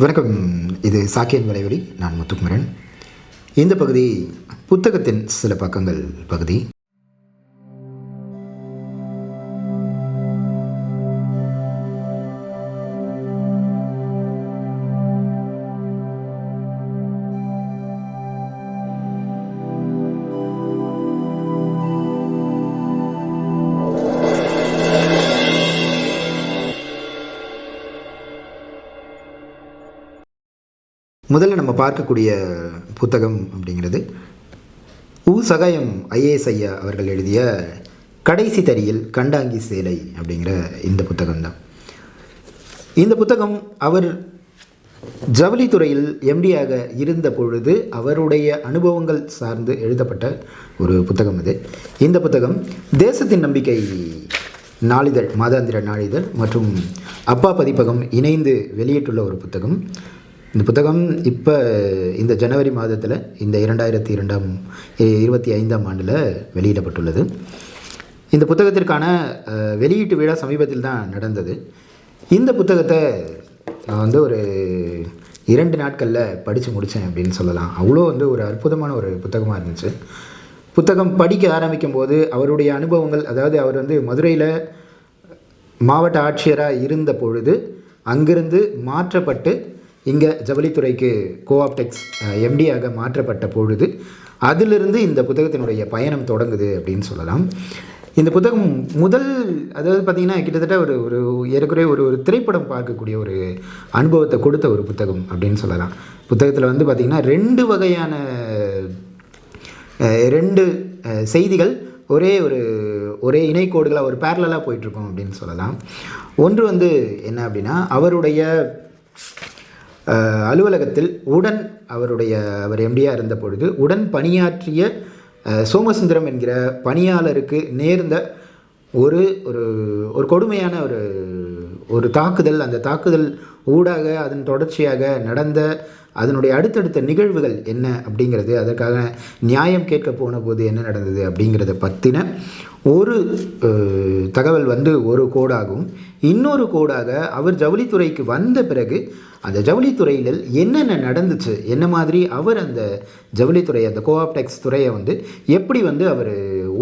வணக்கம். இது சாக்கியன் வலைவலி நான் முத்துக்குமரன். இந்த பகுதி புத்தகத்தின் சில பக்கங்கள் பகுதி. பார்க்கக்கூடிய புத்தகம் அப்படிங்கிறது உ சகாயம் ஐஏஎஸ் ஐயா அவர்கள் எழுதிய கடைசி தரியில் கண்டாங்கி சேலை அப்படிங்கிற இந்த புத்தகம்தான். இந்த புத்தகம் அவர் ஜவுளித்துறையில் எம்டியாக இருந்த பொழுது அவருடைய அனுபவங்கள் சார்ந்து எழுதப்பட்ட ஒரு புத்தகம் இது. இந்த புத்தகம் தேசத்தின் நம்பிக்கை நாளிதழ் மாதாந்திர நாளிதழ் மற்றும் அப்பா பதிப்பகம் இணைந்து வெளியிட்டுள்ள ஒரு புத்தகம். இந்த புத்தகம் இப்போ இந்த ஜனவரி மாதத்தில் இந்த இரண்டாயிரத்தி இரண்டாம் இருபத்தி ஐந்தாம் ஆண்டில் வெளியிடப்பட்டுள்ளது. இந்த புத்தகத்திற்கான வெளியீட்டு விழா சமீபத்தில் தான் நடந்தது. இந்த புத்தகத்தை நான் வந்து ஒரு இரண்டு நாட்களில் படித்து முடித்தேன் அப்படின்னு சொல்லலாம். அவ்வளோ வந்து ஒரு அற்புதமான ஒரு புத்தகமாக இருந்துச்சு. புத்தகம் படிக்க ஆரம்பிக்கும் போது அவருடைய அனுபவங்கள் அதாவது அவர் வந்து மதுரையில் மாவட்ட ஆட்சியராக இருந்த பொழுது அங்கிருந்து மாற்றப்பட்டு இங்கே ஜவுளித்துறைக்கு கோஆப்டெக்ஸ் எம்டியாக மாற்றப்பட்ட பொழுது அதிலிருந்து இந்த புத்தகத்தினுடைய பயணம் தொடங்குது அப்படின்னு சொல்லலாம். இந்த புத்தகம் முதல் அதாவது பார்த்திங்கன்னா கிட்டத்தட்ட ஒரு ஒரு ஏறக்குறைய ஒரு ஒரு திரைப்படம் பார்க்கக்கூடிய ஒரு அனுபவத்தை கொடுத்த ஒரு புத்தகம் அப்படின்னு சொல்லலாம். புத்தகத்தில் வந்து பார்த்திங்கன்னா ரெண்டு வகையான ரெண்டு செய்திகள் ஒரே ஒரு ஒரே இணைக்கோடுகளாக ஒரு பேரலாக போயிட்டுருக்கோம் அப்படின்னு சொல்லலாம். ஒன்று வந்து என்ன அப்படின்னா அவருடைய அலுவலகத்தில் உடன் அவருடைய அவர் எம்டியாக இருந்த பொழுது உடன் பணியாற்றிய சோமசுந்தரம் என்கிற பணியாளருக்கு நேர்ந்த ஒரு ஒரு ஒரு கொடுமையான ஒரு ஒரு தாக்குதல் அந்த தாக்குதல் ஊடாக அதன் தொடர்ச்சியாக நடந்த அதனுடைய அடுத்தடுத்த நிகழ்வுகள் என்ன அப்படிங்கிறது அதற்காக நியாயம் கேட்க போன போது என்ன நடந்தது அப்படிங்கிறத பற்றின ஒரு தகவல் வந்து ஒரு கோடாகும். இன்னொரு கோடாக அவர் ஜவுளித்துறைக்கு வந்த பிறகு அந்த ஜவுளித்துறையில் என்னென்ன நடந்துச்சு? என்ன மாதிரி அவர் அந்த ஜவுளித்துறை அந்த கோஆப்டெக்ஸ் துறையை வந்து எப்படி வந்து அவர்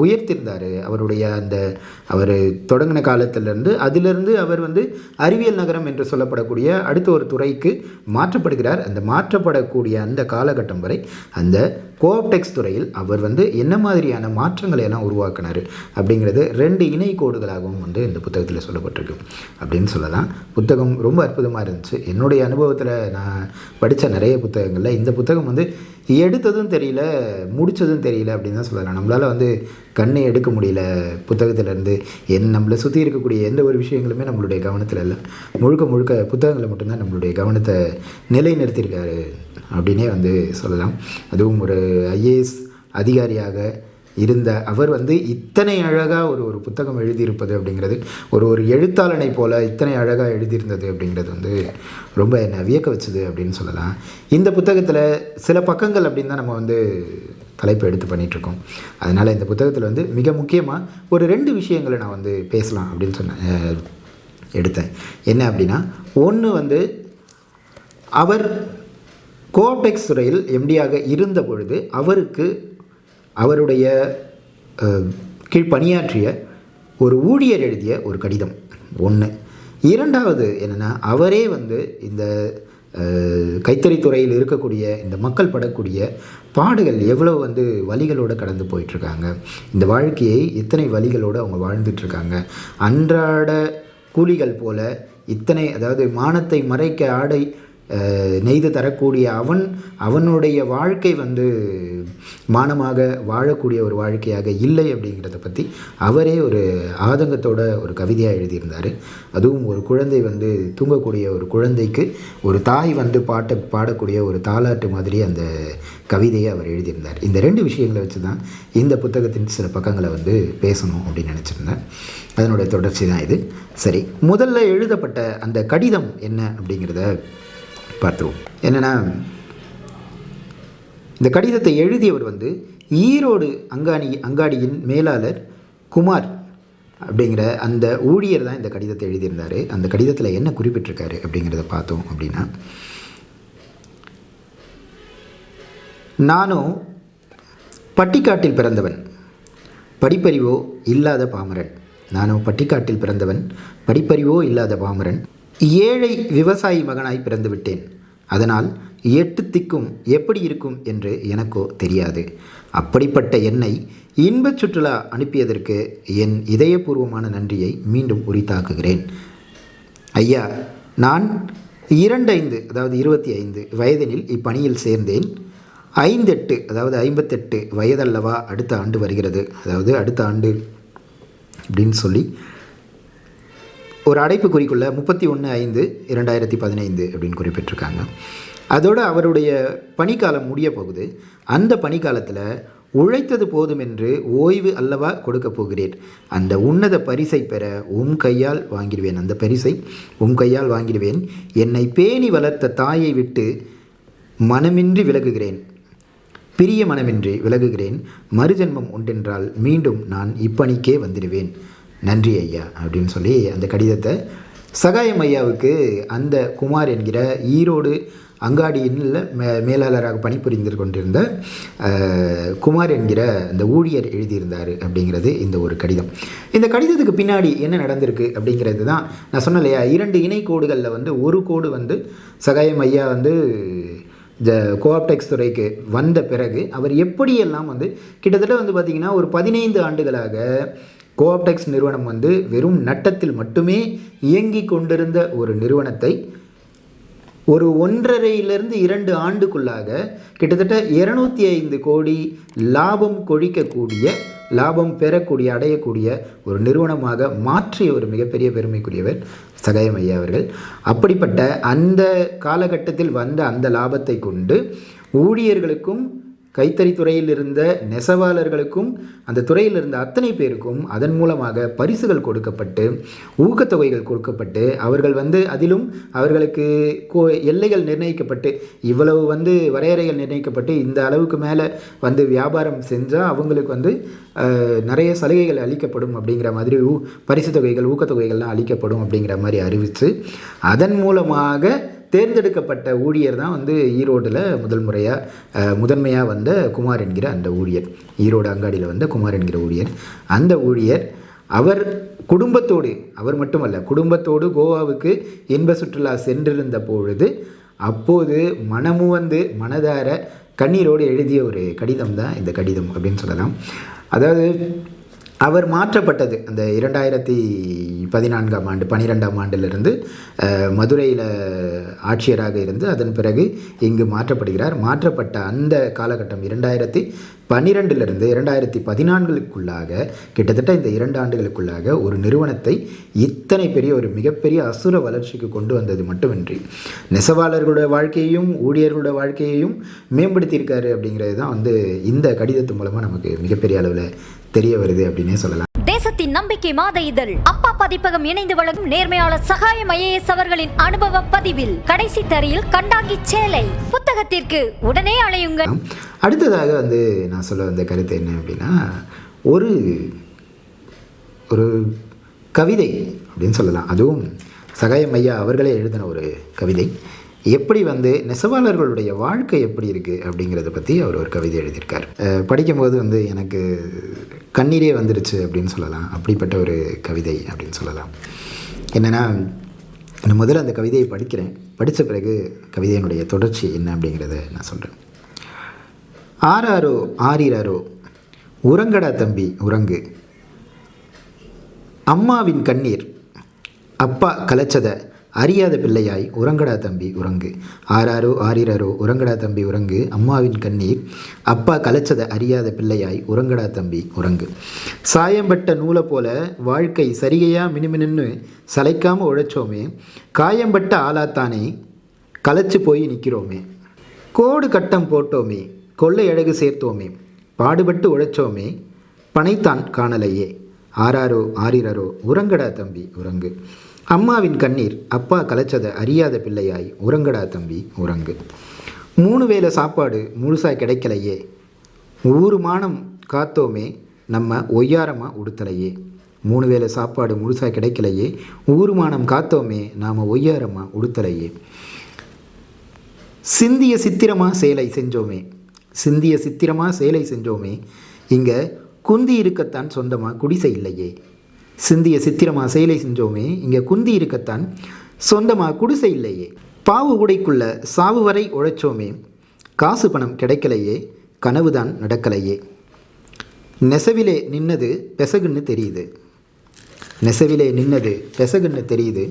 உயர்த்திருந்தார்? அவருடைய அந்த அவர் தொடங்கின காலத்திலேருந்து அதிலிருந்து அவர் வந்து அறிவியல் நகரம் என்று சொல்லப்படக்கூடிய அடுத்த ஒரு துறைக்கு மாற்றப்படுகிறார். அந்த மாற்றப்படக்கூடிய அந்த காலகட்டம் வரை அந்த கோஆப்டெக்ஸ் துறையில் அவர் வந்து என்ன மாதிரியான மாற்றங்களை எல்லாம் உருவாக்கினார் அப்படிங்கிறது ரெண்டு இணை கோடுகளாகவும் வந்து இந்த புத்தகத்தில் சொல்லப்பட்டிருக்கு அப்படின்னு சொல்லலாம். புத்தகம் ரொம்ப அற்புதமாக இருந்துச்சு. என்னுடைய அனுபவத்தில் நான் படித்த நிறைய புத்தகங்களில் இந்த புத்தகம் வந்து எடுத்ததும் தெரியல முடித்ததும் தெரியல அப்படின்னு தான் சொல்லலாம். நம்மளால் வந்து கண்ணை எடுக்க முடியல புத்தகத்திலேருந்து. என் நம்மளை சுற்றி இருக்கக்கூடிய எந்த ஒரு விஷயங்களுமே நம்மளுடைய கவனத்தில் இல்லை. முழுக்க முழுக்க புத்தகங்களை மட்டும்தான் நம்மளுடைய கவனத்தை நிலைநிறுத்தியிருக்காரு அப்படின்னே வந்து சொல்லலாம். அதுவும் ஒரு ஐஏஎஸ் அதிகாரியாக இருந்த அவர் வந்து இத்தனை அழகாக ஒரு ஒரு புத்தகம் எழுதியிருப்பது அப்படிங்கிறது ஒரு ஒரு எழுத்தாளனை போல இத்தனை அழகாக எழுதியிருந்தது அப்படிங்கிறது வந்து ரொம்ப என்னை வியக்க வச்சது அப்படின்னு சொல்லலாம். இந்த புத்தகத்தில் சில பக்கங்கள் அப்படின்னு தான் நம்ம வந்து தலைப்பு எடுத்து பண்ணிகிட்ருக்கோம் அதனால் இந்த புத்தகத்தில் வந்து மிக முக்கியமாக ஒரு ரெண்டு விஷயங்களை நான் வந்து பேசலாம் அப்படின்னு சொன்னேன் எடுத்தேன். என்ன அப்படின்னா ஒன்று வந்து அவர் கோபெக்ஸ் துறையில் எம்டியாக இருந்த பொழுது அவருக்கு அவருடைய கீழ் பணியாற்றிய ஒரு ஊழியர் எழுதிய ஒரு கடிதம் ஒன்று இரண்டாவது என்னென்னா அவரே வந்து இந்த கைத்தறித்துறையில் இருக்கக்கூடிய இந்த மக்கள் படக்கூடிய பாடுகள் எவ்வளோ வந்து வழிகளோடு கடந்து போயிட்டுருக்காங்க. இந்த வாழ்க்கையை எத்தனை வழிகளோடு அவங்க வாழ்ந்துட்டுருக்காங்க. அன்றாட கூலிகள் போல இத்தனை அதாவது மானத்தை மறைக்க ஆடை நெய்து தரக்கூடிய அவன் அவனுடைய வாழ்க்கை வந்து மானமாக வாழக்கூடிய ஒரு வாழ்க்கையாக இல்லை அப்படிங்கிறத பற்றி அவரே ஒரு ஆதங்கத்தோட ஒரு கவிதையாக எழுதியிருந்தார். அதுவும் ஒரு குழந்தை வந்து தூங்கக்கூடிய ஒரு குழந்தைக்கு ஒரு தாய் வந்து பாட்டு பாடக்கூடிய ஒரு தாலாட்டு மாதிரி அந்த கவிதையை அவர் எழுதியிருந்தார். இந்த ரெண்டு விஷயங்களை வச்சு தான் இந்த புத்தகத்தின் சில பக்கங்களை வந்து பேசணும் அப்படின்னு நினச்சிருந்தேன். அதனுடைய தொடர்ச்சி தான் இது. சரி முதல்ல எழுதப்பட்ட அந்த கடிதம் என்ன அப்படிங்கிறத பார்த்துருவோம் என்னென்னா இந்த கடிதத்தை எழுதியவர் வந்து ஈரோடு அங்காணி அங்காடியின் மேலாளர் குமார் அப்படிங்கிற அந்த ஊழியர் தான் இந்த கடிதத்தை எழுதியிருந்தார். அந்த கடிதத்தில் என்ன குறிப்பிட்டிருக்காரு அப்படிங்கிறத பார்த்தோம் அப்படின்னா நானும் பட்டிக்காட்டில் பிறந்தவன் படிப்பறிவோ இல்லாத பாமரன். நானும் பட்டிக்காட்டில் பிறந்தவன் படிப்பறிவோ இல்லாத பாமரன் ஏழை விவசாயி மகனாய் பிறந்து விட்டேன் அதனால் எட்டு திக்கும் எப்படி இருக்கும் என்று எனக்கோ தெரியாது. அப்படிப்பட்ட என்னை இன்பச் சுற்றுலா அனுப்பியதற்கு என் இதயபூர்வமான நன்றியை மீண்டும் உரித்தாக்குகிறேன். ஐயா நான் இரண்டைந்து அதாவது இருபத்தி ஐந்து வயதினில் இப்பணியில் சேர்ந்தேன். ஐந்தெட்டு அதாவது ஐம்பத்தெட்டு வயதல்லவா அடுத்த ஆண்டு வருகிறது. அதாவது அடுத்த ஆண்டு அப்படின்னு சொல்லி ஒரு அடைப்பு குறிக்குள்ள முப்பத்தி ஒன்று ஐந்து இரண்டாயிரத்தி பதினைந்து அப்படின்னு குறிப்பிட்டிருக்காங்க. அதோடு அவருடைய பணிக்காலம் முடிய போகுது. அந்த பணிக்காலத்தில் உழைத்தது போதும் என்று ஓய்வு அல்லவா கொடுக்க போகிறேன் அந்த உன்னத பரிசை பெற உம் கையால் வாங்கிடுவேன். அந்த பரிசை உம் கையால் வாங்கிடுவேன். என்னை பேணி வளர்த்த தாயை விட்டு மனமின்றி விலகுகிறேன். பிரிய மனமின்றி விலகுகிறேன். மறுஜென்மம் உண்டென்றால் மீண்டும் நான் இப்பணிக்கே வந்துடுவேன். நன்றி ஐயா அப்படின்னு சொல்லி அந்த கடிதத்தை சகாயம் ஐயாவுக்கு அந்த குமார் என்கிற ஈரோடு அங்காடியில் மே மேலாளராக பணிபுரிந்து கொண்டிருந்த குமார் என்கிற அந்த ஊழியர் எழுதியிருந்தார் அப்படிங்கிறது இந்த ஒரு கடிதம். இந்த கடிதத்துக்கு பின்னாடி என்ன நடந்திருக்கு அப்படிங்கிறது தான் நான் சொன்னேன் இல்லையா? இரண்டு இணை கோடுகளில் வந்து ஒரு கோடு வந்து சகாயம் ஐயா வந்து இந்த கோஆப்டெக்ஸ் துறைக்கு வந்த பிறகு அவர் எப்படியெல்லாம் வந்து கிட்டத்தட்ட வந்து பார்த்திங்கன்னா ஒரு பதினைந்து ஆண்டுகளாக கோஆப்டெக்ஸ் நிறுவனம் வந்து வெறும் நட்டத்தில் மட்டுமே இயங்கி கொண்டிருந்த ஒரு நிறுவனத்தை ஒரு ஒன்றரையிலிருந்து இரண்டு ஆண்டுக்குள்ளாக கிட்டத்தட்ட இருநூத்தி ஐந்து கோடி லாபம் கொழிக்கக்கூடிய லாபம் பெறக்கூடிய அடையக்கூடிய ஒரு நிறுவனமாக மாற்றிய ஒரு மிகப்பெரிய பெருமைக்குரியவர் சகாயம் ஐயா அவர்கள். அப்படிப்பட்ட அந்த காலகட்டத்தில் வந்த அந்த லாபத்தை கொண்டு ஊழியர்களுக்கும் கைத்தறி துறையில் இருந்த நெசவாளர்களுக்கும் அந்த துறையில் இருந்த அத்தனை பேருக்கும் அதன் மூலமாக பரிசுகள் கொடுக்கப்பட்டு ஊக்கத்தொகைகள் கொடுக்கப்பட்டு அவர்கள் வந்து அதிலும் அவர்களுக்கு கோ எல்லைகள் நிர்ணயிக்கப்பட்டு இவ்வளவு வந்து வரையறைகள் நிர்ணயிக்கப்பட்டு இந்த அளவுக்கு மேலே வந்து வியாபாரம் செஞ்சால் அவங்களுக்கு வந்து நிறைய சலுகைகள் அளிக்கப்படும் அப்படிங்கிற மாதிரி ஊ பரிசு தொகைகள் ஊக்கத்தொகைகள்லாம் அளிக்கப்படும் அப்படிங்கிற மாதிரி அறிவித்து அதன் மூலமாக தேர்ந்தெடுக்கப்பட்ட ஊழியர் தான் வந்து ஈரோட்டில் முதல் முறையாக முதன்மையாக வந்த குமார் என்கிற அந்த ஊழியர். ஈரோடு அங்காடியில் வந்த குமார் என்கிற ஊழியர். அந்த ஊழியர் அவர் குடும்பத்தோடு அவர் மட்டுமல்ல குடும்பத்தோடு கோவாவுக்கு இன்ப சுற்றுலா சென்றிருந்த பொழுது அப்போது மனமு வந்து மனதார கண்ணீரோடு எழுதிய ஒரு கடிதம் தான் இந்த கடிதம் அப்படின்னு சொல்லலாம். அதாவது அவர் மாற்றப்பட்டது. அந்த இரண்டாயிரத்தி பதினான்காம் ஆண்டு பன்னிரெண்டாம் ஆண்டிலிருந்து மதுரையில் ஆட்சியராக இருந்து அதன் பிறகு இங்கு மாற்றப்படுகிறார். மாற்றப்பட்ட அந்த காலகட்டம் இரண்டாயிரத்தி பன்னிரெண்டிலிருந்து இரண்டாயிரத்தி பதினான்குக்குள்ளாக கிட்டத்தட்ட இந்த இரண்டு ஆண்டுகளுக்குள்ளாக ஒரு நிறுவனத்தை இத்தனை பெரிய ஒரு மிகப்பெரிய அசுர வளர்ச்சிக்கு கொண்டு வந்தது மட்டுமின்றி நெசவாளர்களுடைய வாழ்க்கையையும் ஊழியர்களுடைய வாழ்க்கையையும் மேம்படுத்தியிருக்காரு அப்படிங்கிறது தான் வந்து இந்த கடிதத்து மூலமாக நமக்கு மிகப்பெரிய அளவில் தெரிய வருது அப்படின்னே சொல்லலாம். நேசத்தின் நம்பிக்கை மாத இதழ். அப்பா பதிப்பகம் இணைந்து வழங்கும் நேர்மையாளர் சகாயம் ஐஏஎஸ் அவர்களின் அனுபவ பதிவில். கடைசி தரையில் கண்டாங்கி சேலை. புத்தகத்திற்கு உடனே அலையுங்கள். அடுத்ததாக வந்து நான் சொல்ல வந்த கருத்து என்ன அப்படின்னா ஒரு ஒரு கவிதை அப்படின்னு சொல்லலாம். அதுவும் சகாயம் ஐயா அவர்களே எழுதின ஒரு கவிதை. எப்படி வந்து நெசவாளர்களுடைய வாழ்க்கை எப்படி இருக்குது அப்படிங்கிறத பற்றி அவர் ஒரு கவிதை எழுதியிருக்கார். படிக்கும்போது வந்து எனக்கு கண்ணீரே வந்துருச்சு அப்படின்னு சொல்லலாம். அப்படிப்பட்ட ஒரு கவிதை அப்படின்னு சொல்லலாம். என்னென்னா நான் முதல்ல அந்த கவிதையை படிக்கிறேன். படித்த பிறகு கவிதையினுடைய தொடர்ச்சி என்ன அப்படிங்கிறத நான் சொல்கிறேன் ஆறாரோ ஆறிராரோ உறங்கடா தம்பி உறங்கு. அம்மாவின் கண்ணீர் அப்பா கலைச்சதை அறியாத பிள்ளையாய் உறங்கடா தம்பி உறங்கு. ஆறாரோ ஆறிரரோ உறங்கடா தம்பி உறங்கு. அம்மாவின் கண்ணீர். அப்பா கலைச்சதை அறியாத பிள்ளையாய் உறங்கடா தம்பி உறங்கு. சாயம்பட்ட நூலை போல வாழ்க்கை சரிகையா மினுமினுன்னு சளைக்காமல் உழைச்சோமே. காயம்பட்ட ஆளாத்தானே கலைச்சு போய் நிற்கிறோமே கோடு கட்டம் போட்டோமே கொள்ளை அழகு சேர்த்தோமே. பாடுபட்டு உழைச்சோமே பனைத்தான் காணலையே. ஆறாரோ ஆறிரரோ உறங்கடா தம்பி உறங்கு. அம்மாவின் கண்ணீர் அப்பா கலைச்சதை அறியாத பிள்ளையாய் உறங்கடா தம்பி உறங்கு. மூணு வேளை சாப்பாடு முழுசாக கிடைக்கலையே. ஊரு மானம் காத்தோமே நம்ம ஒய்யாரமாக உடுத்தலையே. மூணு வேளை சாப்பாடு முழுசாக கிடைக்கலையே. ஊருமானம் காத்தோமே நாம் ஒய்யாரமாக உடுத்தலையே. சிந்திய சித்திரமாக சேலை செஞ்சோமே. சிந்திய சித்திரமாக சேலை செஞ்சோமே. இங்கே குந்தி இருக்கத்தான் சொந்தமாக குடிசை இல்லையே. சிந்திய சித்திரமாக செயலை செஞ்சோமே இங்கே குந்தி இருக்கத்தான் சொந்தமாக குடிசை இல்லையே. பாவு உடைக்குள்ள சாவு வரை உழைச்சோமே காசு பணம் கிடைக்கலையே கனவுதான் நடக்கலையே. நெசவிலே நின்னது பெசகுன்னு தெரியுது. நெசவிலே நின்னது பெசகுன்னு தெரியுது.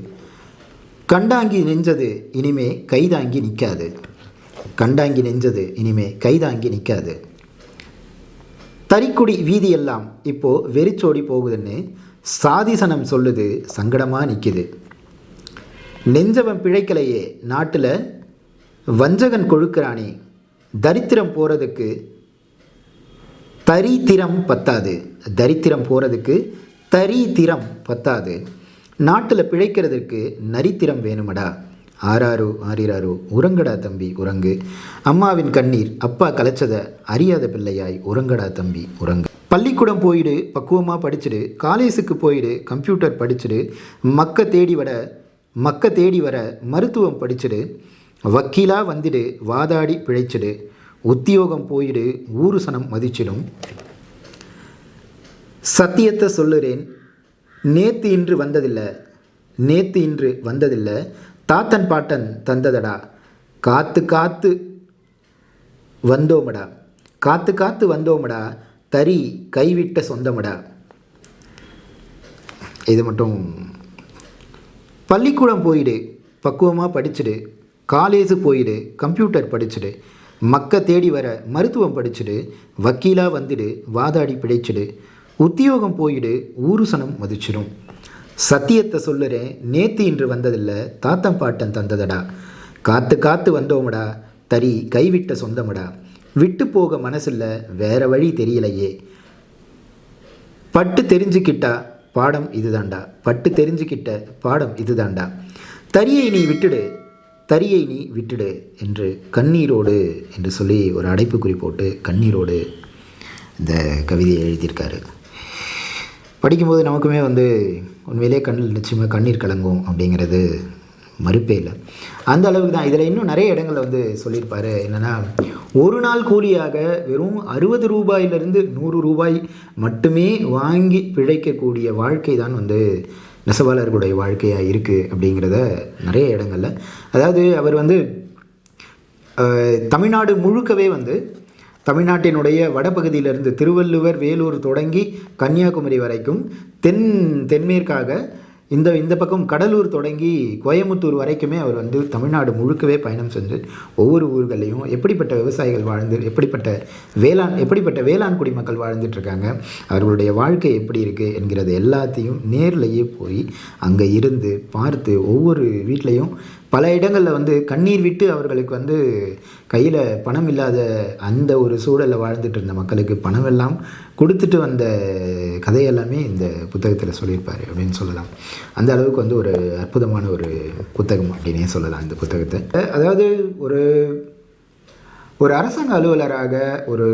கண்டாங்கி நெஞ்சது இனிமே கைதாங்கி நிற்காது கண்டாங்கி நெஞ்சது இனிமே கைதாங்கி நிற்காது தறிக்குடி வீதியெல்லாம் இப்போது வெறிச்சோடி போகுதுன்னு சாதிசனம் சொல்லுது சங்கடமாக நிற்கிது நெஞ்சவன் பிழைக்கலையே நாட்டில் வஞ்சகன் கொழுக்கிறானே தரித்திரம் போகிறதுக்கு தரித்திரம் பத்தாது. தரித்திரம் போகிறதுக்கு தரித்திரம் பத்தாது. நாட்டில் பிழைக்கிறதுக்கு நரித்திரம் வேணுமடா. ஆறாரோ ஆறிராரோ உறங்கடா தம்பி உறங்கு. அம்மாவின் கண்ணீர் அப்பா கலைச்சதை அறியாத பிள்ளையாய் உறங்கடா தம்பி உறங்கு. பள்ளிக்கூடம் போயிடு பக்குவமாக படிச்சுடு காலேஜுக்கு போயிடு கம்ப்யூட்டர் படிச்சுடு மக்க தேடி வர மக்க தேடி வர மருத்துவம் படிச்சுடு வக்கீலாக வந்துடு வாதாடி பிழைச்சிடு உத்தியோகம் போயிடு ஊரு சனம் மதிச்சிடும். சத்தியத்தை சொல்லுறேன் நேத்து இன்று வந்ததில்லை நேத்து இன்று வந்ததில்லை தாத்தன் பாட்டன் தந்ததடா காத்து காத்து வந்தோமடா காத்து காத்து வந்தோமடா தறி கைவிட்ட சொந்தமடா. இது மட்டும். பள்ளிக்கூடம் போயிடு பக்குவமாக படிச்சுடு காலேஜு போயிடு கம்ப்யூட்டர் படிச்சுடு மக்க தேடி வர மருத்துவம் படிச்சுடு வக்கீலாக வந்துடு வாதாடி பிழைச்சிடு உத்தியோகம் போயிடு ஊருசனம் மதிச்சிடும் சத்தியத்தை சொல்லுறேன் நேத்து இன்று வந்ததில்லை தாத்தம் பாட்டன் தந்ததடா. காத்து காத்து வந்தோமடா தறி கைவிட்ட சொந்தமடா. விட்டு போக மனசில் வேற வழி தெரியலையே. பட்டு தெரிஞ்சுக்கிட்டா பாடம் இதுதான்டா. பட்டு தெரிஞ்சுக்கிட்ட பாடம் இதுதான்டா. தரியை நீ விட்டுடு. தரியை நீ விட்டுடு என்று கண்ணீரோடு என்று சொல்லி ஒரு அடைப்பு போட்டு கண்ணீரோடு இந்த கவிதையை எழுதியிருக்காரு. படிக்கும்போது நமக்குமே வந்து உண்மையிலே கண்ணில் நிச்சயமாக கண்ணீர் கலங்கும் அப்படிங்கிறது மறுப்பே இல்லை. அந்த அளவுக்கு தான். இதில் இன்னும் நிறைய இடங்களில் வந்து சொல்லியிருப்பார். என்னென்னா ஒரு நாள் கூலியாக வெறும் அறுபது ரூபாயிலிருந்து நூறு ரூபாய் மட்டுமே வாங்கி பிழைக்கக்கூடிய வாழ்க்கை தான் வந்து நெசவாளர்களுடைய வாழ்க்கையாக இருக்குது அப்படிங்கிறத நிறைய இடங்களில். அதாவது அவர் வந்து தமிழ்நாடு முழுக்கவே வந்து தமிழ்நாட்டினுடைய வடபகுதியிலிருந்து திருவள்ளுவர் வேலூர் தொடங்கி கன்னியாகுமரி வரைக்கும் தென் தென்மேற்காக இந்த இந்த பக்கம் கடலூர் தொடங்கி கோயமுத்தூர் வரைக்குமே அவர் வந்து தமிழ்நாடு முழுக்கவே பயணம் செஞ்சு ஒவ்வொரு ஊர்களையும் எப்படிப்பட்ட விவசாயிகள் வாழ்ந்து எப்படிப்பட்ட வேளாண் எப்படிப்பட்ட வேளாண் குடிமக்கள் வாழ்ந்துட்டுருக்காங்க அவர்களுடைய வாழ்க்கை எப்படி இருக்குது என்கிறது எல்லாத்தையும் நேர்லேயே போய் அங்கே இருந்து பார்த்து ஒவ்வொரு வீட்லேயும் பல இடங்களில் வந்து கண்ணீர் விட்டு அவர்களுக்கு வந்து கையில் பணம் இல்லாத அந்த ஒரு சூழலில் வாழ்ந்துட்டு இருந்த மக்களுக்கு பணம் எல்லாம் கொடுத்துட்டு வந்த கதையெல்லாமே இந்த புத்தகத்தில் சொல்லியிருப்பார் அப்படின்னு சொல்லலாம். அந்த அளவுக்கு வந்து ஒரு அற்புதமான ஒரு புத்தகம் அப்படின்னே சொல்லலாம் இந்த புத்தகத்தை. அதாவது ஒரு ஒரு அரசாங்க அலுவலராக ஒரு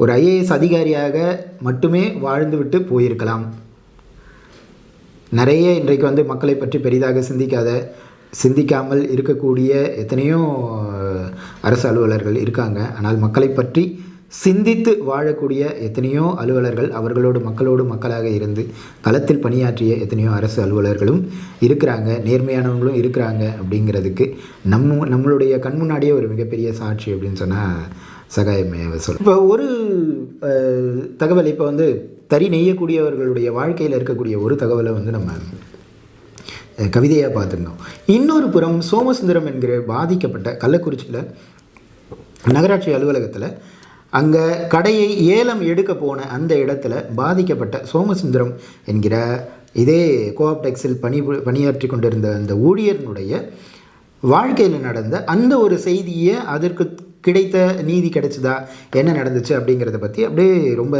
ஒரு ஐஏஎஸ் அதிகாரியாக மட்டுமே வாழ்ந்துவிட்டு போயிருக்கலாம். நிறைய இன்றைக்கு வந்து மக்களை பற்றி பெரிதாக சிந்திக்காத சிந்திக்காமல் இருக்கக்கூடிய எத்தனையோ அரசு அலுவலர்கள் இருக்காங்க. ஆனால் மக்களை பற்றி சிந்தித்து வாழக்கூடிய எத்தனையோ அலுவலர்கள் அவர்களோடு மக்களோடு மக்களாக இருந்து களத்தில் பணியாற்றிய எத்தனையோ அரசு அலுவலர்களும் இருக்கிறாங்க. நேர்மையானவங்களும் இருக்கிறாங்க அப்படிங்கிறதுக்கு நம்ம நம்மளுடைய கண் முன்னாடியே ஒரு மிகப்பெரிய சாட்சி அப்படின்னு சொன்னால் சகாயமே சொல். இப்போ ஒரு தகவல் இப்போ வந்து தறி நெய்யக்கூடியவர்களுடைய வாழ்க்கையில் இருக்கக்கூடிய ஒரு தகவலை வந்து நம்ம கவிதையாக பார்த்துருந்தோம். இன்னொரு புறம் சோமசுந்தரம் என்கிற பாதிக்கப்பட்ட கள்ளக்குறிச்சியில் நகராட்சி அலுவலகத்தில் அங்கே கடையை ஏலம் எடுக்க போன அந்த இடத்துல பாதிக்கப்பட்ட சோமசுந்தரம் என்கிற இதே கோஆப்டெக்ஸில் பணி பணியாற்றி கொண்டிருந்த அந்த ஊழியர்களுடைய வாழ்க்கையில் நடந்த அந்த ஒரு செய்தியை அதற்கு கிடைத்த நீதி கிடைச்சதா? என்ன நடந்துச்சு அப்படிங்கிறத பற்றி அப்படியே ரொம்ப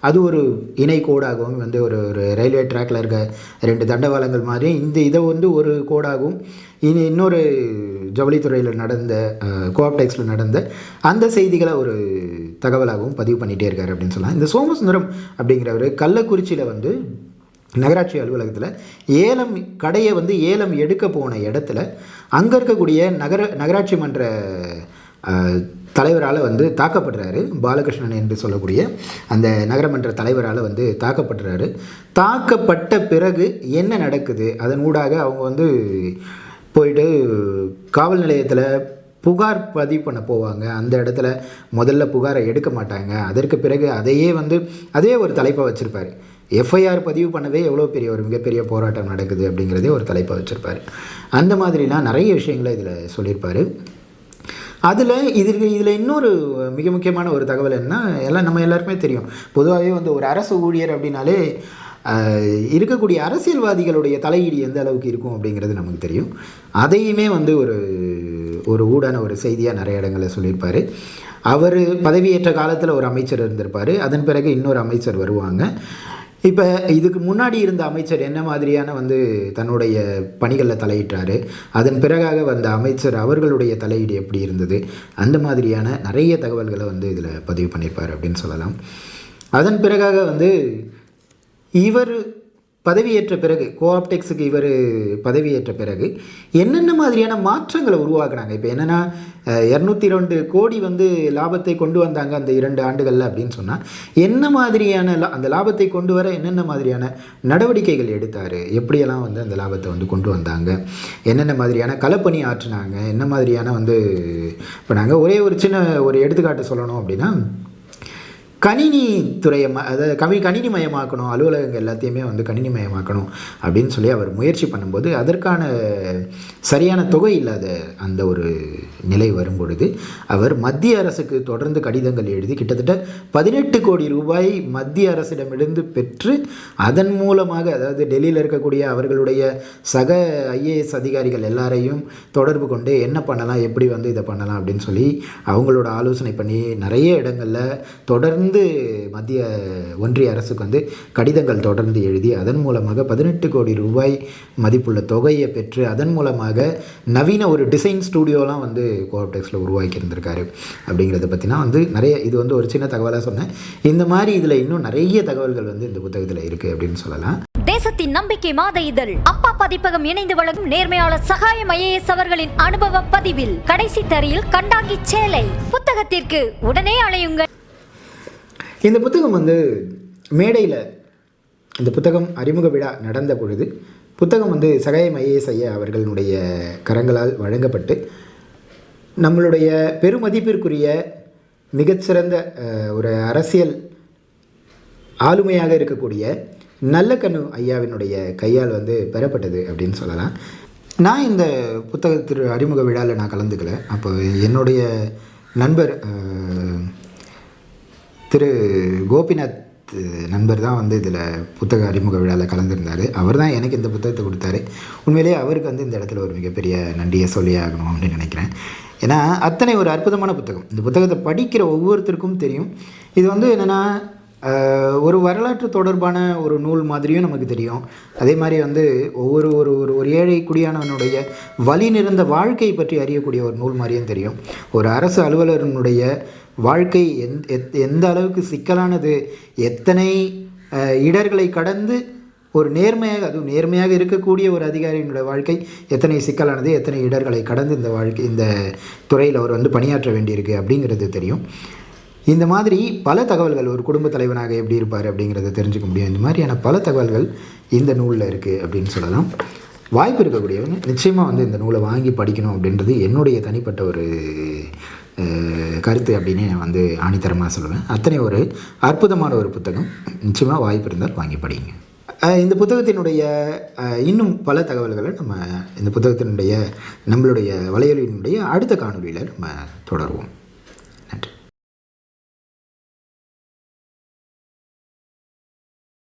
அது ஒரு இணை கோடாகவும் வந்து ஒரு ஒரு ரயில்வே ட்ராக்ல இருக்க ரெண்டு தண்டவாளங்கள் மாதிரி இந்த இதை வந்து ஒரு கோடாகவும் இனி இன்னொரு ஜவுளித்துறையில் நடந்த கோஆப்டெக்ஸில் நடந்த அந்த செய்திகளை ஒரு தகவலாகவும் பதிவு பண்ணிகிட்டே இருக்காரு அப்படின்னு சொல்லலாம். இந்த சோமசுந்தரம் அப்படிங்கிறவர் கள்ளக்குறிச்சியில் வந்து நகராட்சி அலுவலகத்தில் ஏலம் கடையை வந்து ஏலம் எடுக்க போன இடத்துல அங்கே இருக்கக்கூடிய நகர நகராட்சி மன்ற தலைவரால் வந்து தாக்கப்படுறாரு பாலகிருஷ்ணன் என்று சொல்லக்கூடிய அந்த நகரமன்ற தலைவரால் வந்து தாக்கப்படுறாரு. தாக்கப்பட்ட பிறகு என்ன நடக்குது? அதன் ஊடாக அவங்க வந்து போயிட்டு காவல் நிலையத்தில் புகார் பதிவு பண்ண போவாங்க. அந்த இடத்துல முதல்ல புகாரை எடுக்க மாட்டாங்க. அதற்கு பிறகு அதையே வந்து அதே ஒரு தலைப்பை வச்சுருப்பார். எஃப்ஐஆர் பதிவு பண்ணவே எவ்வளோ பெரிய ஒரு மிகப்பெரிய போராட்டம் நடக்குது அப்படிங்கிறதே ஒரு தலைப்பை வச்சுருப்பார். அந்த மாதிரிலாம் நிறைய விஷயங்களை இதில் சொல்லியிருப்பார். அதில் இதில் இதில் இன்னொரு மிக முக்கியமான ஒரு தகவல் என்ன எல்லாம் நம்ம எல்லாருக்குமே தெரியும். பொதுவாகவே வந்து ஒரு அரசு ஊழியர் அப்படின்னாலே இருக்கக்கூடிய அரசியல்வாதிகளுடைய தலையீடு எந்த அளவுக்கு இருக்கும் அப்படிங்கிறது நமக்கு தெரியும். அதையுமே வந்து ஒரு ஒரு ஊடான ஒரு செய்தியாக நிறைய இடங்களில் சொல்லியிருப்பார். அவர் பதவியேற்ற காலத்தில் ஒரு அமைச்சர் இருந்திருப்பார். அதன் பிறகு இன்னொரு அமைச்சர் வருவாங்க. இப்போ இதுக்கு முன்னாடி இருந்த அமைச்சர் என்ன மாதிரியான வந்து தன்னுடைய பணிகளில் தலையிட்டாரு? அதன் பிறகாக வந்த அமைச்சர் அவர்களுடைய தலையீடு எப்படி இருந்தது? அந்த மாதிரியான நிறைய தகவல்களை வந்து இதில் பதிவு பண்ணியிருப்பார் அப்படின்னு சொல்லலாம். அதன் பிறகாக வந்து இவர் பதவியேற்ற பிறகு கோஆப்டெக்ஸுக்கு இவர் பதவியேற்ற பிறகு என்னென்ன மாதிரியான மாற்றங்களை உருவாக்குனாங்க? இப்போ என்னென்னா இரநூத்தி ரெண்டு கோடி வந்து லாபத்தை கொண்டு வந்தாங்க அந்த இரண்டு ஆண்டுகளில் அப்படின்னு சொன்னால் என்ன மாதிரியான லா- அந்த லாபத்தை கொண்டு வர என்னென்ன மாதிரியான நடவடிக்கைகள் எடுத்தார்? எப்படியெல்லாம் வந்து அந்த லாபத்தை வந்து கொண்டு வந்தாங்க? என்னென்ன மாதிரியான களப்பணி ஆற்றினாங்க? என்ன மாதிரியான வந்து இப்போ நாங்கள் ஒரே ஒரு சின்ன ஒரு எடுத்துக்காட்டு சொல்லணும் அப்படின்னா கணினி துறையை ம அதாவது கவி கணினிமயமாக்கணும் அலுவலகங்கள் எல்லாத்தையுமே வந்து கணினி மயமாக்கணும் அப்படின்னு சொல்லி அவர் முயற்சி பண்ணும்போது அதற்கான சரியான தொகை இல்லாத அந்த ஒரு நிலை வரும் பொழுது அவர் மத்திய அரசுக்கு தொடர்ந்து கடிதங்கள் எழுதி கிட்டத்தட்ட பதினெட்டு கோடி ரூபாய் மத்திய அரசிடமிருந்து பெற்று அதன் மூலமாக அதாவது டெல்லியில் இருக்கக்கூடிய அவர்களுடைய சக ஐஏஎஸ் அதிகாரிகள் எல்லாரையும் தொடர்பு கொண்டு என்ன பண்ணலாம் எப்படி வந்து இதை பண்ணலாம் அப்படின்னு சொல்லி அவங்களோட ஆலோசனை பண்ணி நிறைய இடங்களில் தொடர்ந்து தொடர்ந்து மத்திய ஒன்றிய அரசுக்கு வந்து கடிதங்கள் தொடர்ந்து எழுதி அதன் மூலமாக பதினெட்டு கோடி ரூபாய் மதிப்புள்ள தொகையை பெற்று அதன் மூலமாக நவீன ஒரு டிசைன் ஸ்டூடியோலாம் வந்து கோஆப்டெக்ஸில் உருவாக்கி இருந்திருக்காரு அப்படிங்கிறத பற்றினா வந்து நிறைய இது வந்து ஒரு சின்ன தகவலாக சொன்னேன். இந்த மாதிரி இதில் இன்னும் நிறைய தகவல்கள் வந்து இந்த புத்தகத்தில் இருக்குது அப்படின்னு சொல்லலாம். தேசத்தின் நம்பிக்கை மாத இதழ். அப்பா பதிப்பகம் இணைந்து வழங்கும் நேர்மையாளர் சகாயம் ஐஏஎஸ் அவர்களின் அனுபவ பதிவில் கடைசி தரையில் கண்டாங்கி சேலை. புத்தகத்திற்கு உடனே அழையுங்கள் இந்த புத்தகம் வந்து மேடையில் இந்த புத்தகம் அறிமுக விழா நடந்த பொழுது புத்தகம் வந்து சகாயம் ஐஏஎஸ் ஐயா அவர்களுடைய கரங்களால் வழங்கப்பட்டு நம்மளுடைய பெருமதிப்பிற்குரிய மிகச்சிறந்த ஒரு அரசியல் ஆளுமையாக இருக்கக்கூடிய நல்லக்கண்ணு ஐயாவினுடைய கையால் வந்து பெறப்பட்டது அப்படின்னு சொல்லலாம். நான் இந்த புத்தகத்திற்கு அறிமுக விழாவில் நான் கலந்துக்கல. அப்போ என்னுடைய நண்பர் திரு கோபிநாத் நண்பர் தான் வந்து இதில் புத்தக அறிமுக விழாவில் கலந்துருந்தார். அவர் தான் எனக்கு இந்த புத்தகத்தை கொடுத்தாரு. உண்மையிலேயே அவருக்கு வந்து இந்த இடத்துல ஒரு மிகப்பெரிய நன்றியை சொல்லி ஆகணும் அப்படின்னு நினைக்கிறேன். ஏன்னா அத்தனை ஒரு அற்புதமான புத்தகம். இந்த புத்தகத்தை படிக்கிற ஒவ்வொருத்தருக்கும் தெரியும். இது வந்து என்னென்னா ஒரு வரலாற்று தொடர்பான ஒரு நூல் மாதிரியும் நமக்கு தெரியும். அதே மாதிரி வந்து ஒவ்வொரு ஒரு ஒரு ஒரு ஏழை குடியானவனுடைய வழி நிறைந்த வாழ்க்கை பற்றி அறியக்கூடிய ஒரு நூல் மாதிரியும் தெரியும். ஒரு அரசு அலுவலரினுடைய வாழ்க்கை எந் எத் எந்த அளவுக்கு சிக்கலானது எத்தனை இடர்களை கடந்து ஒரு நேர்மையாக அதுவும் நேர்மையாக இருக்கக்கூடிய ஒரு அதிகாரியினுடைய வாழ்க்கை எத்தனை சிக்கலானது எத்தனை இடர்களை கடந்து இந்த வாழ்க்கை இந்த துறையில் அவர் வந்து பணியாற்ற வேண்டியிருக்கு அப்படிங்கிறது தெரியும். இந்த மாதிரி பல தகவல்கள் ஒரு குடும்ப தலைவனாக எப்படி இருப்பார் அப்படிங்கிறத தெரிஞ்சுக்க முடியும். இந்த மாதிரியான பல தகவல்கள் இந்த நூலில் இருக்குது அப்படின்னு சொல்லலாம். வாய்ப்பு இருக்கக்கூடியவங்க நிச்சயமாக வந்து இந்த நூலை வாங்கி படிக்கணும் அப்படின்றது என்னுடைய தனிப்பட்ட ஒரு கருத்து அப்படின்னு நான் வந்து ஆணித்தரமாக சொல்லுவேன். அத்தனை ஒரு அற்புதமான ஒரு புத்தகம். நிச்சயமாக வாய்ப்பு இருந்தால் வாங்கி படிங்க இந்த புத்தகத்தினுடைய இன்னும் பல தகவல்களை நம்ம இந்த புத்தகத்தினுடைய நம்மளுடைய வலையொலியினுடைய அடுத்த காணொலியில் நம்ம தொடருவோம். நன்றி.